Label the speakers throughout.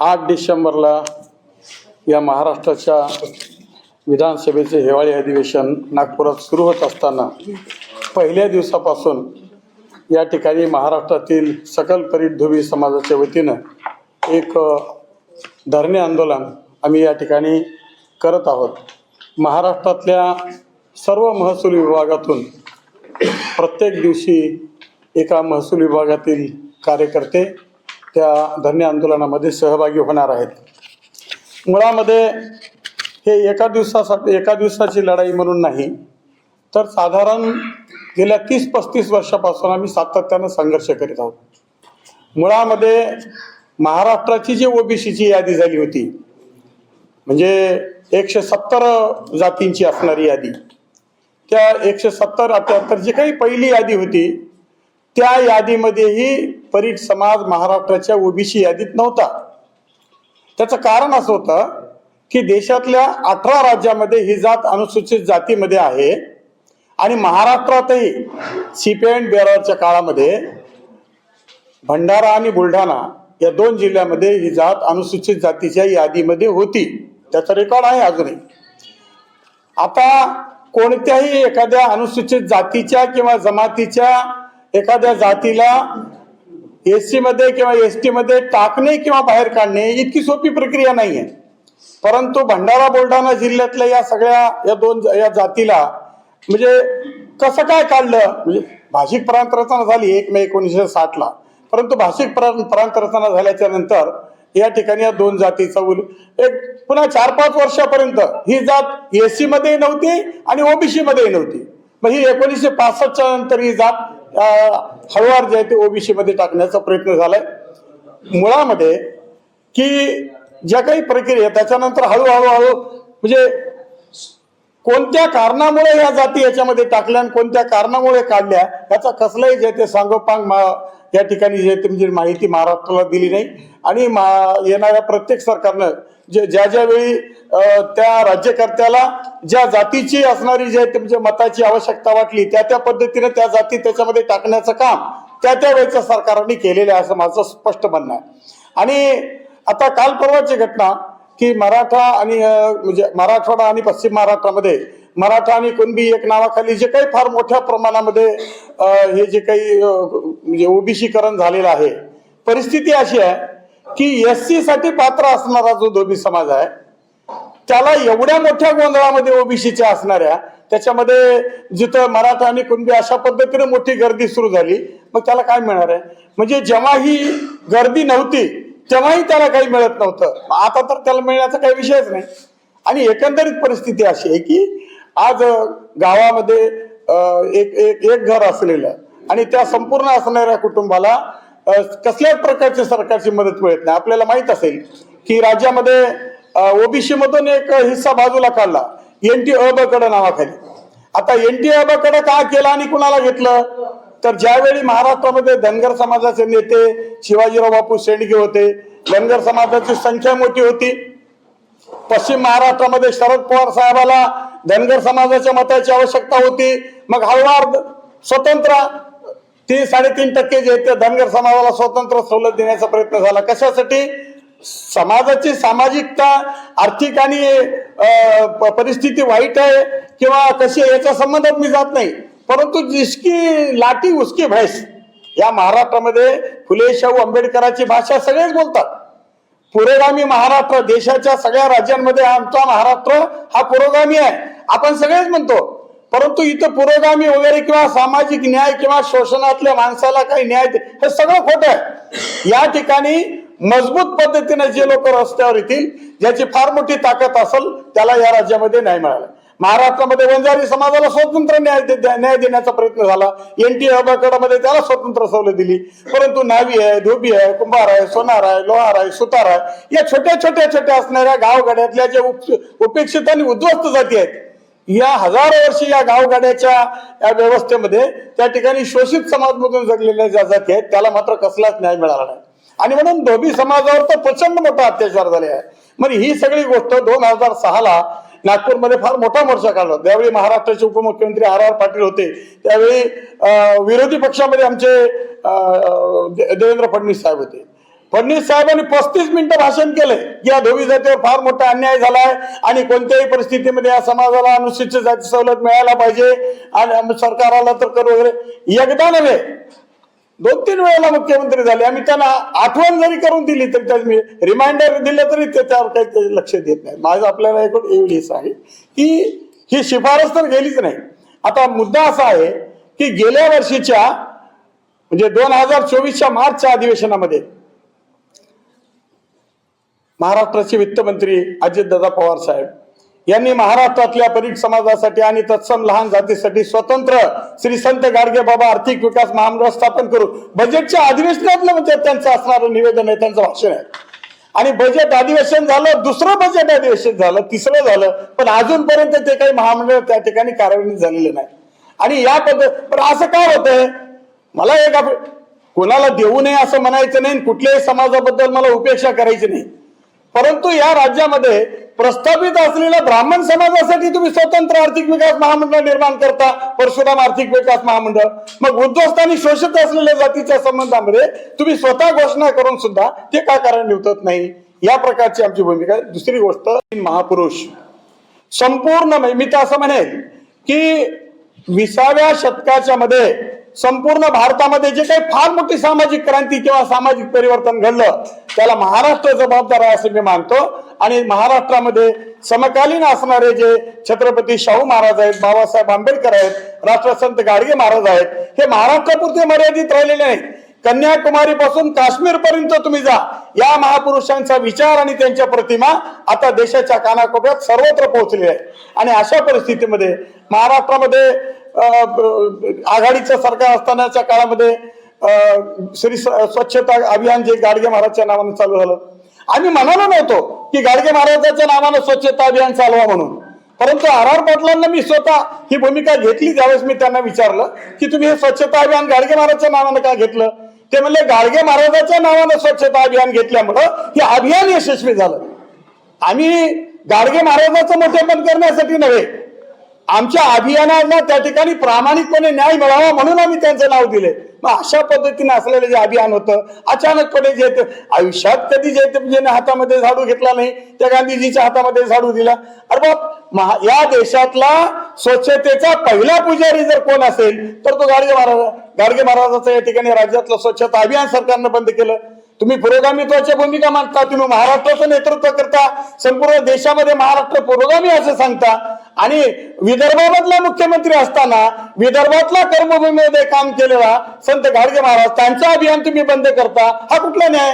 Speaker 1: आठ डिसेंबरला या महाराष्ट्राच्या विधानसभेचे हिवाळी अधिवेशन नागपुरात सुरू होत असताना पहिल्या दिवसापासून या ठिकाणी महाराष्ट्रातील सकल परिधोबी समाजाच्या वतीनं एक धरणे आंदोलन आम्ही या ठिकाणी करत आहोत. महाराष्ट्रातल्या सर्व महसूल विभागातून प्रत्येक दिवशी एका महसूल विभागातील कार्यकर्ते त्या धरणे आंदोलनामध्ये सहभागी होणार आहेत. मुळामध्ये हे एका दिवसासाठी एका दिवसाची लढाई म्हणून नाही तर साधारण गेल्या तीस पस्तीस वर्षापासून आम्ही सातत्यानं संघर्ष करीत आहोत. मुळामध्ये महाराष्ट्राची जी ओबीसीची यादी झाली होती म्हणजे एकशे सत्तर जातींची असणारी यादी त्या एकशे सत्तर अठ्याहत्तर जी काही पहिली यादी होती त्या यादीमध्येही परीट समाज महाराष्ट्राच्या ओबीसी यादीत नव्हता. त्याचं कारण असं होतं की देशातल्या अठरा राज्यामध्ये ही जात अनुसूचित जातीमध्ये आहे आणि महाराष्ट्रातही सीपीएन बेरारच्या काळामध्ये भंडारा आणि बुलढाणा या दोन जिल्ह्यामध्ये ही जात अनुसूचित जातीच्या यादीमध्ये होती. त्याचा रेकॉर्ड आहे अजूनही. आता कोणत्याही एखाद्या अनुसूचित जातीच्या किंवा जमातीच्या एखाद्या जातीला एस सी मध्ये किंवा एस टी मध्ये टाकणे किंवा बाहेर काढणे इतकी सोपी प्रक्रिया नाही आहे परंतु भंडारा बुलढाणा जिल्ह्यातल्या या सगळ्या या दोन या जातीला म्हणजे कसं काय काढलं? म्हणजे भाषिक प्रांत रचना झाली एक मे एकोणीसशे साठला. परंतु भाषिक प्रांत रचना झाल्याच्यानंतर या ठिकाणी या दोन जातीचा उल एक पुन्हा चार पाच वर्षापर्यंत ही जात एससी मध्येही नव्हती आणि ओबीसी मध्येही नव्हती. मग ही एकोणीसशे पासष्टच्या नंतर ही जात अं, हळूवार जे आहे ते ओबीसीमध्ये टाकण्याचा प्रयत्न झालाय. मुळामध्ये की ज्या काही प्रक्रिया त्याच्यानंतर हळूहळू हळू म्हणजे कोणत्या कारणामुळे या जाती याच्यामध्ये टाकल्या आणि कोणत्या कारणामुळे काढल्या याचा कसलाही जे ते सांगोपांग त्या ठिकाणी जे तुमची माहिती महाराष्ट्राला दिली नाही आणि मा- येणाऱ्या प्रत्येक सरकारनं जे ज्या ज्या वेळी त्या राज्यकर्त्याला ज्या जातीची असणारी जे तुमच्या मताची आवश्यकता वाटली त्या त्या पद्धतीने त्या जाती त्याच्यामध्ये टाकण्याचं काम त्या त्या वेळेच्या सरकारने केलेलं आहे असं माझं स्पष्ट म्हणणं आहे. आणि आता काल परवाची घटना की मराठा आणि म्हणजे मराठवाडा आणि पश्चिम महाराष्ट्रामध्ये मराठा आणि कुणबी एक नावाखाली जे काही फार मोठ्या प्रमाणामध्ये हे जे काही म्हणजे ओबीसीकरण झालेलं आहे. परिस्थिती अशी आहे की एस सी साठी पात्र असणारा जो धोबी समाज आहे त्याला एवढ्या मोठ्या गोंधळामध्ये ओबीसीच्या असणाऱ्या त्याच्यामध्ये जिथं मराठा आणि कुणबी अशा पद्धतीने मोठी गर्दी सुरू झाली मग त्याला काय मिळणार आहे? म्हणजे जेव्हा ही गर्दी नव्हती तेव्हाही त्याला काही मिळत नव्हतं. आता तर त्याला मिळण्याचा काही विषयच नाही. आणि एकंदरीत परिस्थिती अशी आहे की आज गावामध्ये एक एक एक घर असलेलं आणि त्या संपूर्ण असणाऱ्या कुटुंबाला कसल्याच प्रकारची सरकारची मदत मिळत नाही. आपल्याला माहीत असेल की राज्यामध्ये ओबीसी मधून एक हिस्सा बाजूला काढला एन टी अबकड नावाखाली. आता एन टी अ ब का केलं आणि कुणाला घेतलं? तर ज्यावेळी महाराष्ट्रामध्ये धनगर समाजाचे नेते शिवाजीराव बापू शेंडगे होते धनगर समाजाची संख्या मोठी होती पश्चिम महाराष्ट्रामध्ये शरद पवार साहेबाला धनगर समाजाच्या मताची आवश्यकता होती. मग हळवार स्वतंत्र तीन साडेतीन टक्के जे आहेत ते धनगर समाजाला स्वतंत्र सवलत देण्याचा प्रयत्न झाला. कशासाठी? समाजाची सामाजिकता आर्थिक आणि प- परिस्थिती वाईट आहे किंवा कशी आहे याच्या संबंधात मी जात नाही. परंतु जिसकी लाठी उसकी भैस या महाराष्ट्रामध्ये फुले शाहू आंबेडकरांची भाषा सगळेच बोलतात. पुरोगामी महाराष्ट्र देशाच्या सगळ्या राज्यांमध्ये आमचा महाराष्ट्र हा पुरोगामी आहे. आपण सगळेच म्हणतो परंतु इथं पुरोगामी वगैरे किंवा सामाजिक न्याय किंवा शोषणातल्या माणसाला काही न्याय हे सगळं खोटं आहे. या ठिकाणी मजबूत पद्धतीने जे लोक रस्त्यावर येतील ज्याची फार मोठी ताकद असेल त्याला या राज्यामध्ये न्याय मिळाला. महाराष्ट्रामध्ये वंजारी समाजाला स्वतंत्र न्याय न्याय देण्याचा प्रयत्न झाला. एन टी मध्ये त्याला स्वतंत्र सवलत दिली. परंतु नावी आहे धोबी आहे कुंभार आहे सोनार आहे लोहार आहे सुतार आहे या छोट्या छोट्या छोट्या असणाऱ्या गावगाड्यातल्या ज्या उपेक्षित आणि उद्ध्वस्त जाती आहेत या हजारो वर्षी या गावगाड्याच्या या व्यवस्थेमध्ये त्या ठिकाणी शोषित समाजमधून जगलेल्या ज्या जाती आहेत त्याला मात्र कसलाच न्याय मिळाला नाही. आणि म्हणून धोबी समाजावर तर प्रचंड मोठा अत्याचार झाले आहे. मग ही सगळी गोष्ट दोन हजार सहाला नागपूरमध्ये फार मोठा मोर्चा काढला. त्यावेळी महाराष्ट्राचे उपमुख्यमंत्री आर आर पाटील होते त्यावेळी विरोधी पक्षामध्ये आमचे देवेंद्र फडणवीस साहेब होते. फडणवीस साहेबांनी पस्तीस मिनिटं भाषण केलंय या धोबी जातीवर फार मोठा अन्याय झालाय आणि कोणत्याही परिस्थितीमध्ये या समाजाला अनुसूचित जाती सवलत मिळायला पाहिजे आणि सरकाराला सरकार तर करू वगैरे. एकदा नव्हे दोन तीन वेळेला मुख्यमंत्री झाले. आम्ही त्यांना आठवण जरी करून दिली तरी त्यात मी रिमाइंडर दिलं तरी त्याच्यावर काही लक्ष देत नाही. माझं आपल्याला एकूण एवढीच आहे. की ही शिफारस तर गेलीच नाही. आता मुद्दा असा आहे की गेल्या वर्षीच्या म्हणजे दोन हजार चोवीसच्या मार्चच्या अधिवेशनामध्ये महाराष्ट्राचे वित्तमंत्री अजितदादा पवार साहेब यांनी महाराष्ट्रातल्या परीट समाजासाठी आणि तत्सम लहान जातीसाठी स्वतंत्र श्री संत गाडगे बाबा आर्थिक विकास महामंडळ स्थापन करू बजेटच्या अधिवेशनातलं म्हणजे त्यांचं असणारं निवेदन आहे त्यांचं भाषण आहे. आणि बजेट अधिवेशन झालं दुसरं बजेट अधिवेशन झालं तिसरं झालं पण अजूनपर्यंत ते काही महामंडळ त्या ठिकाणी कार्यान्वित झालेले नाही. आणि या पद्धत पण असं काय होतंय? मला एक कोणाला देऊ नये असं म्हणायचं नाही कुठल्याही समाजाबद्दल मला उपेक्षा करायची नाही. परंतु या राज्यामध्ये प्रस्थापित असलेल्या ब्राह्मण समाजासाठी तुम्ही स्वतंत्र आर्थिक विकास महामंडळ निर्माण करता परशुराम आर्थिक विकास महामंडळ. मग उद्ध्वस्त आणि शोषित असलेल्या जातीच्या संबंधामध्ये तुम्ही स्वतः घोषणा करून सुद्धा ते का कारण निवतत नाही? या प्रकारची आमची भूमिका आहे. दुसरी गोष्ट महापुरुष. संपूर्ण मी तर असं म्हणेन की विसाव्या शतकाच्या मध्ये संपूर्ण भारतामध्ये जे काही फार मोठी सामाजिक क्रांती किंवा सामाजिक परिवर्तन घडलं त्याला महाराष्ट्र जबाबदार आहे असं मी मानतो. आणि महाराष्ट्रामध्ये समकालीन असणारे जे छत्रपती शाहू महाराज आहेत बाबासाहेब आंबेडकर आहेत राष्ट्रसंत गाडगे महाराज आहेत हे महाराष्ट्रापुरते मर्यादित राहिलेले नाहीत. कन्याकुमारी पासून काश्मीर पर्यंत तुम्ही जा. या महापुरुषांचा विचार आणि त्यांच्या प्रतिमा आता देशाच्या कानाकोपऱ्यात सर्वत्र पोहोचली आहे आणि अशा परिस्थितीमध्ये महाराष्ट्रामध्ये आघाडीचं सरकार असतानाच्या काळामध्ये अं, श्री स्वच्छता अभियान जे गाडगे महाराजच्या नावानं चालू झालं. आम्ही म्हणालो नव्हतो की गाडगे महाराजाच्या नावानं स्वच्छता अभियान चालवा म्हणून. परंतु आर आर पाटलांना मी स्वतः ही भूमिका घेतली त्यावेळेस मी त्यांना विचारलं की तुम्ही हे स्वच्छता अभियान गाडगे महाराजच्या नावानं का घेतलं? ते म्हणले गाडगे महाराजाच्या नावानं स्वच्छता अभियान घेतल्यामुळं हे अभियान यशस्वी झालं. आम्ही गाडगे महाराजाचं मोठेपण करण्यासाठी नव्हे आमच्या अभियानाला त्या ठिकाणी प्रामाणिकपणे न्याय मिळावा म्हणून आम्ही त्यांचं नाव दिले. मग अशा पद्धतीने असलेलं जे अभियान होतं अचानकपणे जे आयुष्यात कधी जे म्हणजे हातामध्ये झाडू घेतला नाही त्या गांधीजीच्या हातामध्ये झाडू दिला. अरे बाप महा या देशातला स्वच्छतेचा पहिला पुजारी जर कोण असेल तर तो गाडगे महाराज गाडगे महाराजाचं या ठिकाणी राज्यातलं स्वच्छता अभियान सरकारनं बंद केलं. तुम्ही पुरोगामित्वाच्या भूमिका मानता तुम्ही महाराष्ट्राचं नेतृत्व करता संपूर्ण देशामध्ये महाराष्ट्र पुरोगामी असं सांगता. आणि विदर्भामधला मुख्यमंत्री असताना विदर्भातला कर्मभूमीमध्ये काम केलेला संत गाडगे महाराज त्यांचं अभियान तुम्ही बंद करता हा कुठला न्याय?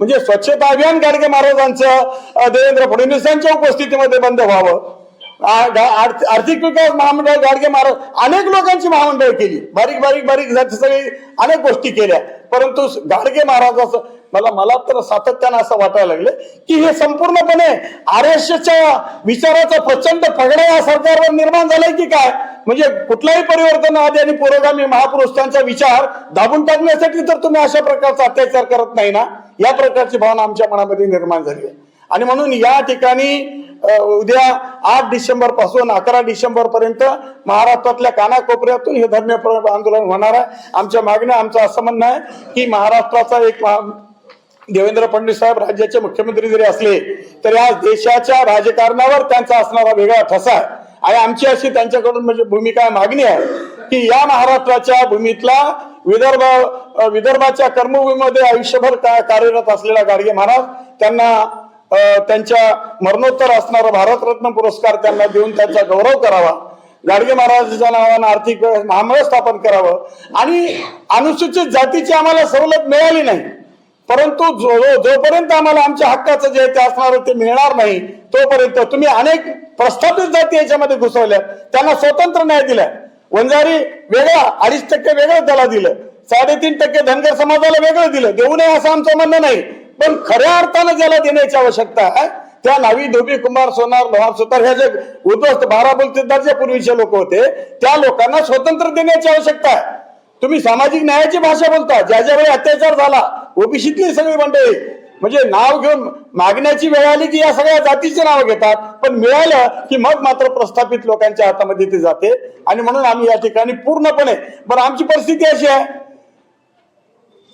Speaker 1: म्हणजे स्वच्छता अभियान गाडगे महाराजांचं देवेंद्र देवेंद्र फडणवीसांच्या उपस्थितीमध्ये बंद व्हावं. आर्थिक विकास महामंडळ गाडगे महाराज अनेक लोकांची महामंडळ केली. बारीक बारीक बारीक जाती सगळी अनेक गोष्टी केल्या. परंतु गाडगे महाराजाचं मला मला तर सातत्यानं असं वाटायला लागलं की हे संपूर्णपणे आर एस एसच्या विचाराचा प्रचंड पगडा या सरकारवर निर्माण झालाय की काय? म्हणजे कुठलाही परिवर्तन आधी आणि पुरोगामी महापुरुष त्यांचा विचार दाबून टाकण्यासाठी तर तुम्ही अशा प्रकारचा अत्याचार करत नाही ना? या प्रकारची भावना आमच्या मनामध्ये निर्माण झाली आहे. आणि म्हणून या ठिकाणी उद्या आठ डिसेंबरपासून अकरा डिसेंबर पर्यंत महाराष्ट्रातल्या कानाकोपऱ्यातून हे धर्म आंदोलन होणार आहे. आमच्या मागण्या आमचं असं म्हणणं आहे की महाराष्ट्राचा एक देवेंद्र फडणवीस साहेब राज्याचे मुख्यमंत्री जरी असले तरी आज देशाच्या राजकारणावर त्यांचा असणारा वेगळा ठसा आहे. आणि आमची अशी त्यांच्याकडून म्हणजे भूमिका आहे, मागणी आहे की या महाराष्ट्राच्या भूमीतला विदर्भ विदर्भाच्या कर्मभूमीमध्ये आयुष्यभर कार्यरत असलेला गाडगे महाराज त्यांना त्यांच्या मरणोत्तर असणारा भारतरत्न पुरस्कार त्यांना देऊन त्यांचा गौरव करावा. गाडगे महाराजांच्या नावानं आर्थिक महामंडळ स्थापन करावं. आणि अनुसूचित जातीची आम्हाला सवलत मिळाली नाही. परंतु जो जोपर्यंत आम्हाला आमच्या हक्काचं जे ते असणार ते मिळणार नाही तोपर्यंत तुम्ही अनेक प्रस्थापित जाती याच्यामध्ये घुसवल्या. त्यांना स्वतंत्र न्याय दिला. वंजारी वेगळा अडीच टक्के वेगळं त्याला दिलं. साडेतीन टक्के धनगर समाजाला वेगळं दिलं. देऊ नये असं आमचं म्हणणं नाही. पण खऱ्या अर्थानं ज्याला देण्याची आवश्यकता आहे त्या नावी धोबी कुमार सोनार लोहार सुतार ह्या जे उद्ध्वस्त बारा बोलतेदारच्या पूर्वीचे लोक होते त्या लोकांना स्वतंत्र देण्याची आवश्यकता आहे. तुम्ही सामाजिक न्यायाची भाषा बोलता ज्या ज्या वेळी अत्याचार झाला ओबीसीतली सगळी मंडळी म्हणजे नाव घेऊन मागण्याची वेळ आली की या सगळ्या जातीचे नाव घेतात पण मिळालं की मग मात्र प्रस्थापित लोकांच्या हातामध्ये ते जाते. आणि म्हणून आम्ही या ठिकाणी पूर्णपणे बरं आमची परिस्थिती अशी आहे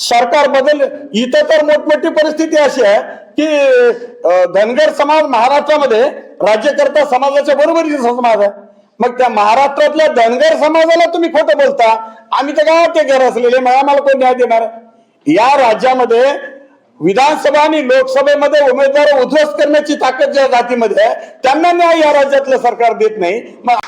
Speaker 1: सरकार बदल इथं तर मोठमोठी परिस्थिती अशी आहे की धनगर समाज महाराष्ट्रामध्ये राज्यकर्ता समाजाच्या बरोबरीचा समाज आहे. मग त्या महाराष्ट्रातल्या धनगर समाजाला तुम्ही खोटं बोलता आम्ही तर गावात ते घर असलेले मग आम्हाला कोण न्याय देणार? या राज्यामध्ये विधानसभा आणि लोकसभेमध्ये उमेदवार उद्ध्वस्त करण्याची ताकद ज्या जातीमध्ये आहे त्यांना न्याय या राज्यातलं सरकार देत नाही. मग